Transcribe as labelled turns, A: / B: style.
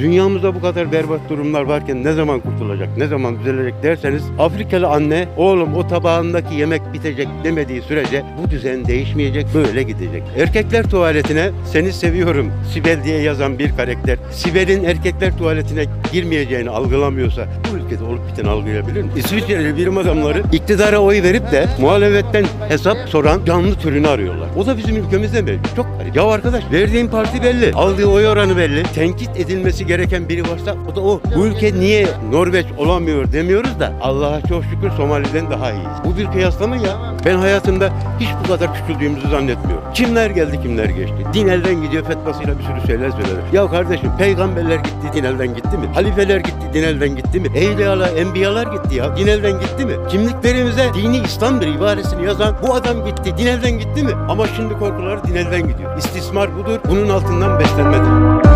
A: Dünyamızda bu kadar berbat durumlar varken ne zaman kurtulacak, ne zaman düzelecek derseniz Afrikalı anne oğlum o tabağındaki yemek bitecek demediği sürece bu düzen değişmeyecek, böyle gidecek. Erkekler tuvaletine seni seviyorum Sibel diye yazan bir karakter Sibel'in erkekler tuvaletine girmeyeceğini algılamıyorsa bu ülkede olup biteni algılayabilir mi? İsviçreli bilim adamları iktidara oy verip de muhalefetten hesap soran canlı türünü arıyorlar. O da bizim ülkemizde mevcut. Çok garip. Ya arkadaş verdiğin parti belli. Aldığı oy oranı belli. Tenkit edilmesi gereken biri varsa o da o. Bu ülke niye Norveç olamıyor demiyoruz da Allah'a çok şükür Somali'den daha iyiyiz. Bu bir kıyaslama ya. Ben hayatımda hiç bu kadar küçüldüğümüzü zannetmiyorum. Kimler geldi kimler geçti. Din elden gidiyor fetvasıyla bir sürü şeyler söyler. Ya kardeşim peygamberler gitti din elden gitti mi? Halifeler gitti din elden gitti mi? Evliyalar, enbiyalar gitti ya. Din elden gitti mi? Kimliklerimize dini İslam'dır ibaresini yazan bu adam gitti din elden gitti mi? Ama şimdi korkuları din elden gidiyor. İstismar budur. Bunun altından beslenmedir.